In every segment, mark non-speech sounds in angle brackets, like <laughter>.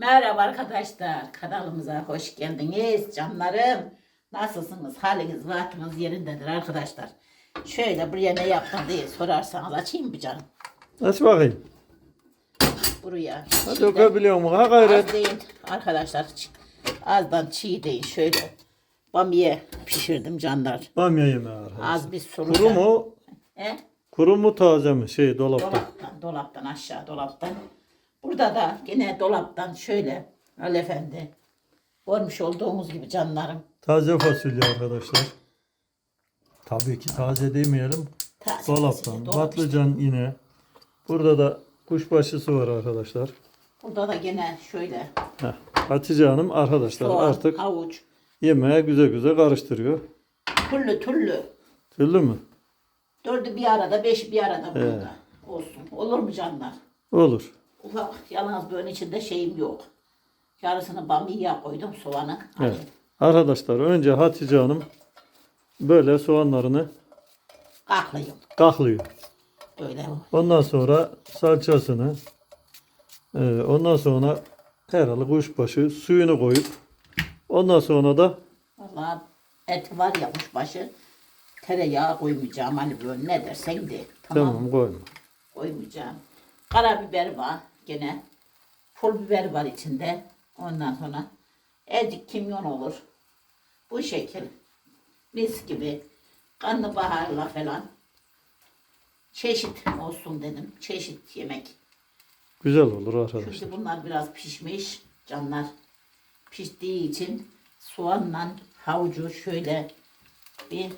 Merhaba arkadaşlar, kanalımıza hoş geldiniz canlarım. Nasılsınız? Haliniz, vaatiniz yerindedir arkadaşlar. Şöyle buraya ne yaptın diye sorarsanız açayım mı canım? Aç bakayım. Buraya. Hadi okuyabiliyor musun? Ha Az gayret. değil arkadaşlar. Azdan çiğ değil şöyle. Bamiye pişirdim canlar. Bamya yemeği arkadaşlar. Az bir solucan. Kuru mu? He? Kuru mu taze mi? Şey dolapta. Dolaptan, dolaptan aşağı dolaptan. Burada da gene dolaptan şöyle Ali Efendi. Görmüş olduğumuz gibi canlarım. Taze fasulye arkadaşlar. Tabii ki taze demeyelim. Taze Dolaptan. fasulye, dolap Patlıcan yine. Burada da kuşbaşısı var arkadaşlar. Burada da gene şöyle Heh. Hatice Hanım arkadaşlar soğan, artık havuç, yemeğe güzel güzel karıştırıyor. türlü türlü. Türlü mü? Dördü bir arada, beşi bir arada burada. Olsun. Olur mu canlar? Olur. Ufak yalnız böyle içinde şeyim yok. Yarısını bamya koydum soğanı. Evet. Arkadaşlar önce Hatice Hanım böyle soğanlarını kaklıyım. kahlıyor. Böyle Ondan sonra salçasını, e, ondan sonra herhalde kuşbaşı suyunu koyup ondan sonra da Vallahi et var ya kuşbaşı. Tereyağı koymayacağım hani böyle ne dersen de. Tamam. tamam koyma. Koymayacağım. Karabiber var gene. Pul biber var içinde. Ondan sonra azıcık kimyon olur. Bu şekil. Mis gibi. Karnabaharla falan. Çeşit olsun dedim. Çeşit yemek. Güzel olur arkadaşlar. Şimdi bunlar biraz pişmiş canlar. Piştiği için soğanla havucu şöyle bir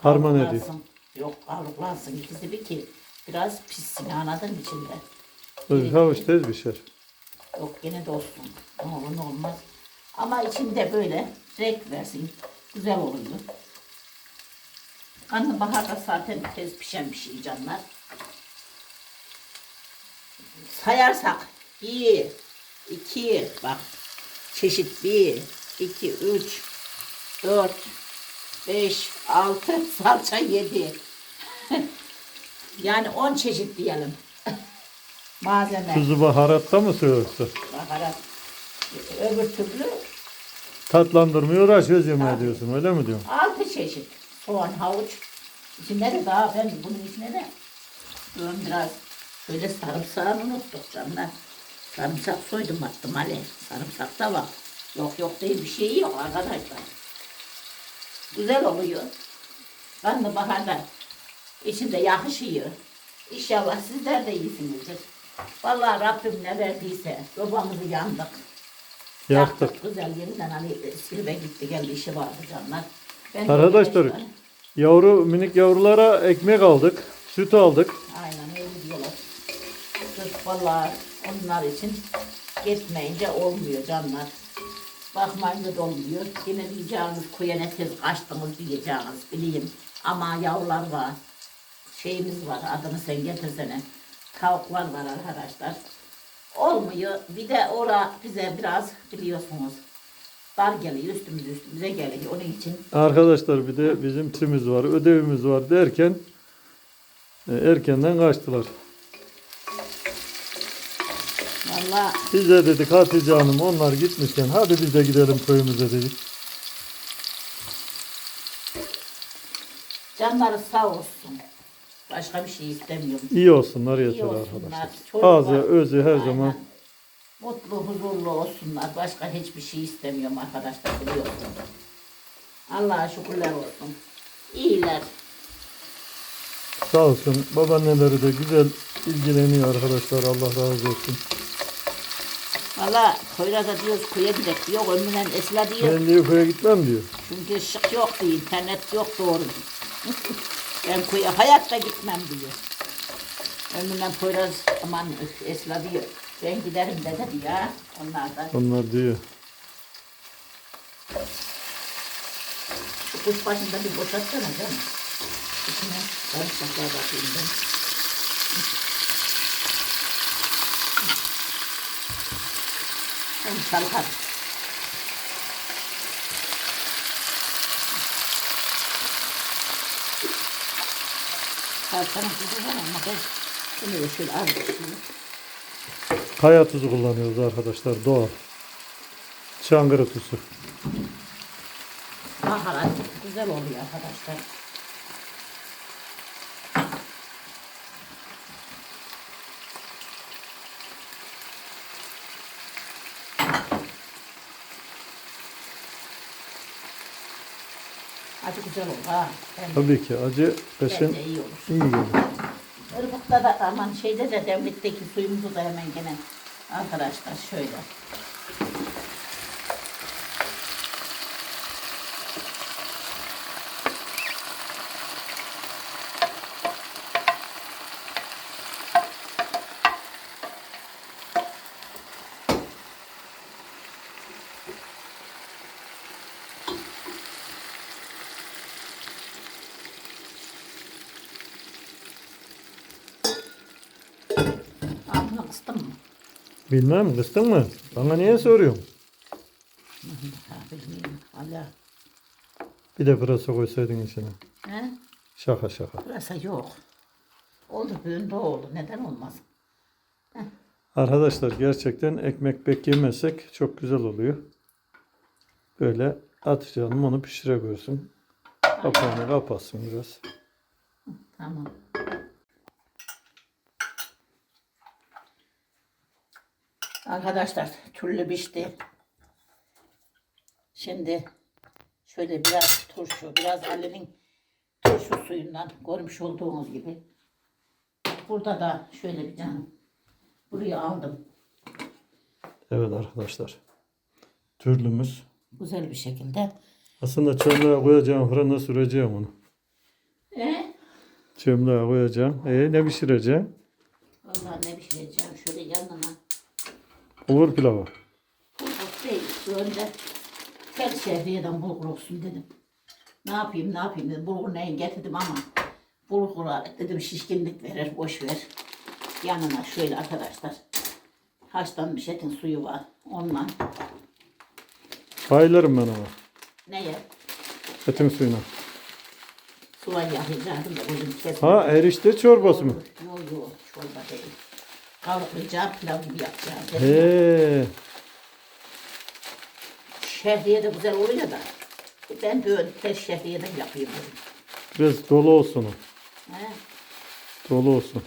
Harman kavruklansın. Yok kavruklansın ikisi bir ki biraz pişsin anladın içinde. Havuç tez pişer. Yok gene de olsun. Ne olur ne olmaz. Ama içinde böyle renk versin. Güzel oluyor. Karnabahar da zaten tez pişen bir şey canlar. Sayarsak bir, iki, bak çeşit bir, iki, üç, dört, beş, altı, <laughs> salça yedi. yani on çeşit diyelim. Malzeme. Tuzu baharatta mı söylüyorsa? Baharat. Öbür türlü Tatlandırmıyor uğraşıyoruz yemeğe diyorsun öyle mi diyorsun? altı çeşit. Soğan, havuç. İçinde de daha ben bunun içine de diyorum biraz şöyle sarımsağını unuttuk canlar. Sarımsak soydum attım Ali. Sarımsak da var. Yok yok değil bir şey yok arkadaşlar. Güzel oluyor. Ben de baharda içinde yakışıyor. İnşallah sizler de iyisinizdir. Vallahi Rabbim ne verdiyse babamızı yandık. Yaktık. Güzel yerinden hani Silve gitti geldi işi vardı canlar. Ben de Arkadaşlar yavru minik yavrulara ekmek aldık. Süt aldık. Aynen öyle diyorlar. Sırf vallahi onlar için gitmeyince olmuyor canlar. Bakmayınca da olmuyor. Yine diyeceğiniz kuya ne tez kaçtınız diyeceğiniz bileyim. Ama yavrular var. Şeyimiz var adını sen getirsene. Tavuklar var arkadaşlar. Olmuyor. Bir de ora bize biraz biliyorsunuz dar geliyor üstümüz üstümüze geliyor. Onun için Arkadaşlar bir de bizim timiz var, ödevimiz var derken e, erkenden kaçtılar. vallahi Biz de dedik Hatice Hanım onlar gitmişken hadi biz de gidelim köyümüze dedik. canları sağ olsun. Başka bir şey istemiyorum. İyi olsunlar İyi yeter olsunlar. arkadaşlar. çocuklar- Ağzı özü her zaman Mutlu, huzurlu olsunlar. Başka hiçbir şey istemiyorum arkadaşlar biliyorsunuz. Allah'a şükürler olsun. İyiler. sağ olsun. Babaanneleri de güzel ilgileniyor arkadaşlar. Allah razı olsun. Valla Poyraz'a diyoruz kuya gidelim diyor. Ömründen esla diyor. Ben diyor köye gitmem diyor. Çünkü ışık yok diyor. internet yok doğru. <laughs> ben kuya hayatta gitmem diyor. Ömründen Poyraz aman üf, esla diyor. Ben giderim dedi diyor. Onlar da Onlar diyor. Şu kuş başında bir boşaltsana canım. İçine sarımsaklar bakayım ben. Hem Salçanın tuzu var ama ben bunu şöyle az. Kaya tuzu kullanıyoruz arkadaşlar. Doğal. Çankırı tuzu. Baharat güzel oluyor arkadaşlar. Acı güzel olur ha. Hem Tabii ki acı peşin bence iyi olur. iyi gelir. Irmak'ta da aman şeyde de devletteki suyumuzu da hemen gene arkadaşlar şöyle. Altına kıstım mı? Bilmem kıstın mı? Bana niye soruyorsun? Bilmiyorum. Hala. Bir de pırasa koysaydın içine. He? Şaka şaka. Burası yok. Oldu bugün de oldu. Neden olmaz? Arkadaşlar gerçekten ekmek bek yemezsek çok güzel oluyor. Böyle atacağım onu pişirebilirsin. Kapağını kapatsın biraz. Tamam. Arkadaşlar türlü pişti. Şimdi şöyle biraz turşu, biraz Ali'nin turşu suyundan görmüş olduğunuz gibi. Burada da şöyle bir canım. Buraya aldım. Evet arkadaşlar. Türlümüz. Güzel bir şekilde. Aslında çömleğe koyacağım fırına süreceğim onu. E? Çömleğe koyacağım. E ne pişireceğim? Vallahi ne pişireceğim. Olur pilavı. Bulgur değil. Önce tel şehriyeden bulgur olsun dedim. Ne yapayım ne yapayım dedim. Bulgur neyi getirdim ama bulgura dedim şişkinlik verir boş ver. Yanına şöyle arkadaşlar. Haşlanmış etin suyu var. Onunla Bayılırım ben ona. neye? Etin suyuna. Suya yağlayacaktım da bugün kesin. Ha erişte çorbası mı? Yok yok çorba değil. Kavruklayacağım pilav gibi yapacağım. He. Şehriye de güzel oluyor da. Ben böyle tel şehriye de yapayım dedim. Biraz dolu olsun o. He? Dolu olsun.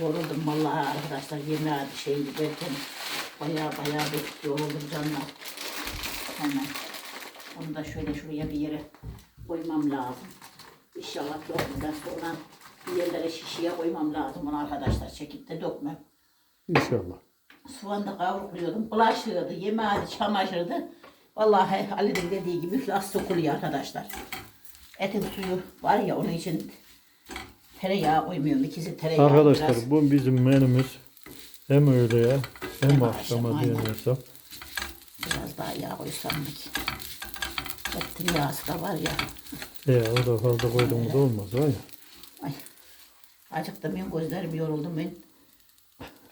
Yoruldum vallahi arkadaşlar yemeğe şey derken bayağı bayağı bir yoruldum canlar. Hemen onu da şöyle şuraya bir yere koymam lazım. İnşallah yorulduktan sonra bir yerlere şişeye koymam lazım onu arkadaşlar çekip de dökmem. İnşallah. Soğan da kavrukluyordum. Bulaşığıydı, yemeğiydi, çamaşırdı. Vallahi Ali'nin dediği gibi iflas sokuluyor arkadaşlar. Etin suyu var ya onun için tereyağı koymuyorum. İkisi tereyağı Arkadaşlar biraz. bu bizim menümüz. Hem öğleye hem Hem akşama diyemiyorsam. Biraz daha yağ koysam ki? Etin yağısı da var ya. E o da fazla koyduğumuz olmaz var ya. Acıktım ben gözlerim yoruldum ben.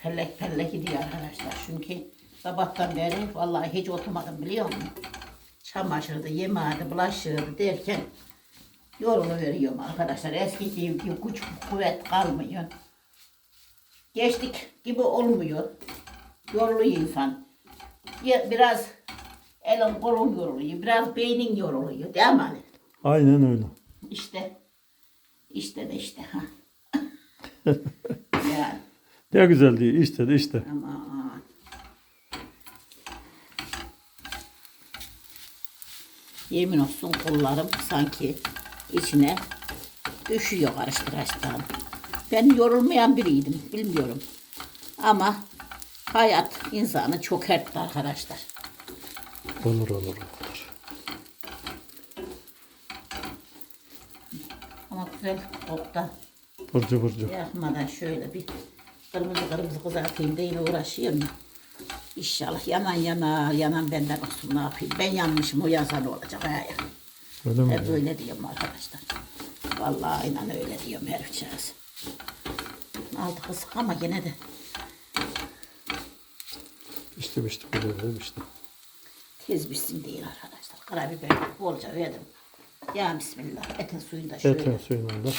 Pellek pellek gidiyor arkadaşlar. Çünkü sabahtan beri vallahi hiç oturmadım biliyor musun? Çamaşırdı, yemeğiydi, bulaşığıydı derken yoruluveriyorum arkadaşlar. Eski gibi güç kuvvet kalmıyor. Geçtik gibi olmuyor. Yoruluyor insan. Biraz elin kolun yoruluyor, biraz beynin yoruluyor değil mi Ali? Aynen öyle. İşte. işte de işte. Ha. <laughs> Ne güzel değil işte de işte. aman. Yemin olsun kollarım sanki içine düşüyor karıştıraçtan. Ben yorulmayan biriydim bilmiyorum. Ama hayat insanı çok hertti arkadaşlar. Olur olur olur. Ama güzel koktu. Burcu burcu. Yakmadan şöyle bir kırmızı kırmızı kızartayım da yine uğraşıyorum ya. İnşallah yanan yanar, yanan benden olsun ne yapayım. Ben yanmışım o yazan olacak. He. Öyle mi? Hep öyle diyorum arkadaşlar. Vallahi aynen öyle diyorum her uçağız. Aldı kız ama gene de İşte işte böyle işte. tez bitsin değil arkadaşlar. Karabiber bolca verdim. Ya bismillah etin suyunu da şöyle. Etin suyundan da.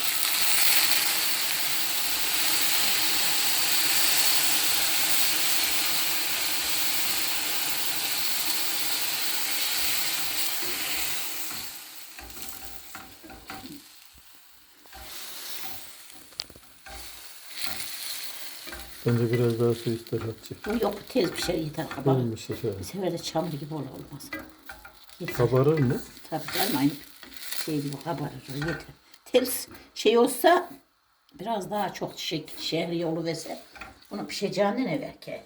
Bence biraz daha su ister Hatice. Yok tez bir şey yeter kabarır. Olmuş şöyle. Bir sefer de çamur gibi olur olmaz. Yeter. Kabarır mı? Tabii canım aynı şey gibi kabarır o yeter. Ters şey olsa biraz daha çok şek şehri yolu verse bunu pişeceğine ne ver ki?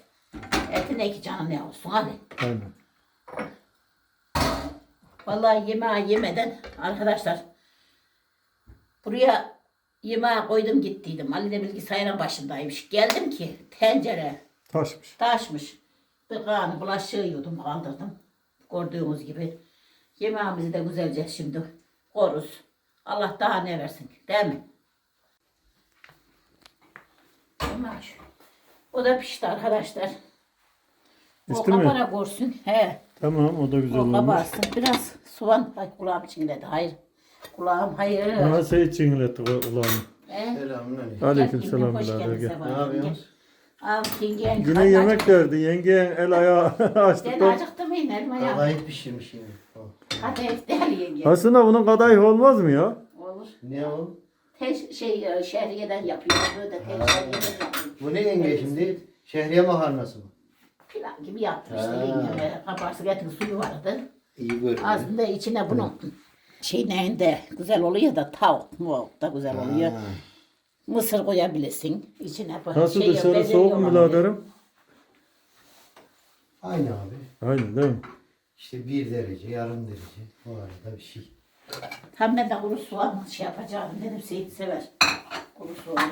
Etin eki canı ne olsun hadi. Aynen. Vallahi yemeği yemeden arkadaşlar buraya yemeği koydum gittiydim. Ali de bilgisayarın başındaymış. Geldim ki tencere Taşmış. taşmış. Bir kanı bulaşığı yudum kaldırdım. Gördüğünüz gibi. Yemeğimizi de güzelce şimdi koruz. Allah daha ne versin değil mi? Şu. O da pişti arkadaşlar. O Pişti mi? kapara korsun. He. Tamam o da güzel O olmuş. kabarsın. Biraz soğan. Ay kulağım çinledi. Hayır. Kulağım hayır. Bana şey çingletti ulan. He. Selamünaleyküm. Aleyküm selam hoş geldin. Ne yapıyorsunuz? Al yengen. Yine karnı yemek acıktı. derdi. Yengen el ayağı <laughs> açtı. Sen acıktın mı inelim ya? Kadayıf pişirmişim. Hadi değil yenge. Aslında bunun kadayıf olmaz mı ya? Olur. Ne o? Te şey e, şehriyeden yapıyor. Böyle Ha. şehriyeden yapıyor. Bu ne yenge şimdi? Şehriye makarnası mı? Pilav gibi yaptım işte Ha. yenge. Kabarsı etin suyu vardı. İyi görünüyor. Aslında içine bunun şey neyinde güzel oluyor da tavuk mu da güzel oluyor. Ha. Mısır koyabilirsin. İçine bu Nasıl şey, dışarı soğuk mu biraderim? Aynı abi. Aynen değil mi? İşte bir derece, yarım derece. O arada bir şey. Tam ben de kuru soğan şey yapacağım dedim Seyit sever. Kuru soğan.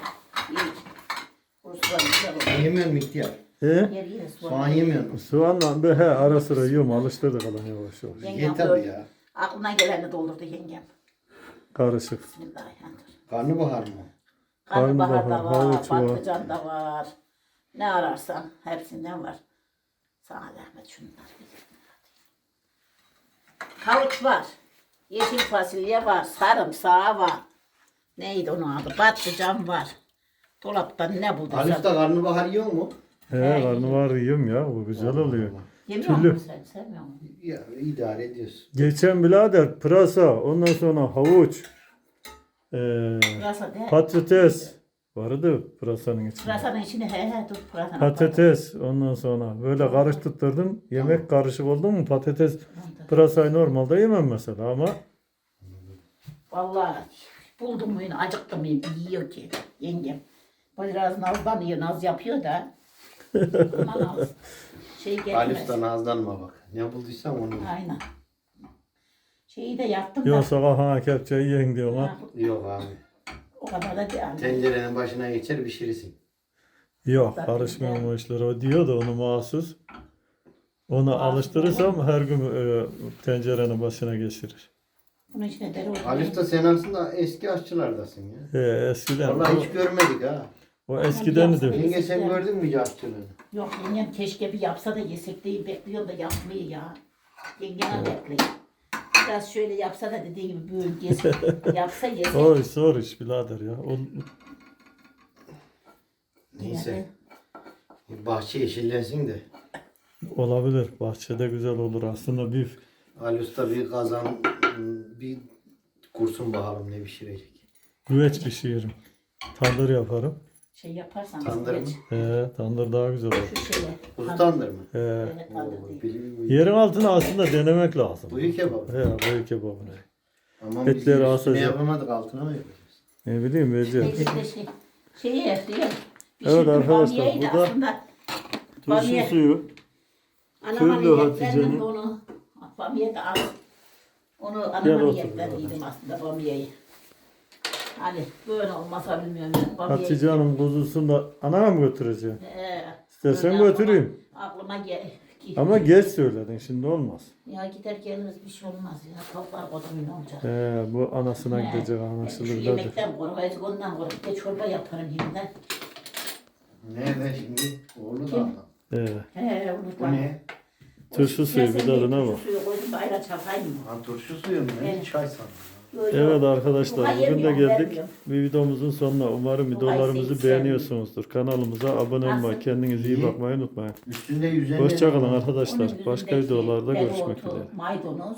İyi. Kuru soğan güzel olur. Yemiyor mu ihtiyar? He? Yer yer soğan. Soğan yemiyor mu? Soğanla bir he ara sıra yiyorum alıştırdık adam yavaş yavaş. Yengem Ye tabii böyle ya. Aklına geleni doldurdu yengem. Karışık. Bismillahirrahmanirrahim. Karnabahar mı? Karnabahar da Karnabahar, var, havuç var. patlıcan da var. Ne ararsan hepsinden var. Sana zahmet şunlar. Havuç var. Yeşil fasulye var. Sarımsağı var. Neydi onun adı? Patlıcan var. Dolaptan ne bulduysan. Alif'te karnabahar yiyor mu? He He, karnabahar yiyorum ya bu güzel oluyor. Yemiyor Türlü. musun sen? Sevmiyor musun? Ya idare ediyorsun. Geçen birader pırasa ondan sonra havuç. Ee, Pırasa de. patates vardı pırasanın içinde. Pırasanın içine he he dur pırasanın. Patates ondan sonra böyle karıştırdım. Yemek karışık oldu mu patates pırasayı normalde yemem mesela ama Vallahi buldum mu yine acıktım mı yiyor ki yengem. Biraz nazlanıyor, naz yapıyor da. <laughs> Aman. Şey gelmez. Alif'te nazlanma bak. Ne bulduysam onu. Aynen. Şeyi de yaptım da. yoksa kafana kepçeyi yiyin diyor ha. Yok abi. o kadar da değil. Tencerenin başına geçer pişirirsin. Yok karışmıyorum o işlere. O diyor da onu mahsus. Onu alıştırırsam her gün e, tencerenin başına geçirir. Bunun içine dereotu. Alif'te sen aslında eski aşçılardasın ya. E, eskiden Vallahi o, hiç görmedik ha. o eskiden de Yenge sen gördün mü hiç aşçılığını? Yok yengem keşke bir yapsa da yesek değil bekliyor da yapmıyor ya. Yengeme bekliyor. Biraz şöyle yapsa da dediği gibi böyle yesek. <laughs> yapsa yesek. zor iş zor iş birader ya. O, Neyse. Bahçe yeşillensin de. olabilir. Bahçede güzel olur aslında bir Ali Usta bir kazan bir kursun bakalım ne pişirecek. güveç pişiririm. Tandır yaparım. Şey yaparsan. Tandır mı? geç. He, tandır daha güzel olur. Şu şeye. Kuzu tandır mı? He. Evet, tandır Oo, değil. Yerin altını aslında denemek lazım. Buyu kebap. He, buyu kebabını. Aman biz Etleri üstüne asacak. yapamadık altına mı yapacağız? Ne bileyim Ece. Neyse işte şey. Şeyi diyor. Evet arkadaşlar, bu da Turşu Bamya. suyu. Anam Köylü niyetlerdim Hatice'nin- de onu. Bamya da az. Onu Gel anama otur niyetleriydim aslında bamyayı. Hani böyle olmasa bilmiyorum bamyayı. Hatice Hanım kuzusunu da anana mı götüreceğim? He, İstersen öyle götüreyim. Aklıma, aklıma gel. Ama geç söyledin şimdi olmaz. Ya gider geliriz bir şey olmaz ya. Tavuklar kodumun olacak. He, bu anasına He. gidecek Şu anlaşılır dedi. yemekten korkayız ondan. Bir de çorba yaparım yeniden. Nerede şimdi? Oğlu da adam. He. He Bu unutma. ne? Turşu suyu bir tadına bak. Turşu suyu koydum da ayran çapayım mı? Ha turşu suyu mu? Evet. çay sandım. Evet arkadaşlar bugün de geldik. Bir videomuzun sonuna. Umarım videolarımızı beğeniyorsunuzdur. Kanalımıza abone olmayı, kendinize iyi bakmayı unutmayın. Üstünde. Hoşçakalın arkadaşlar. Başka videolarda görüşmek dereotu, üzere. Maydanoz,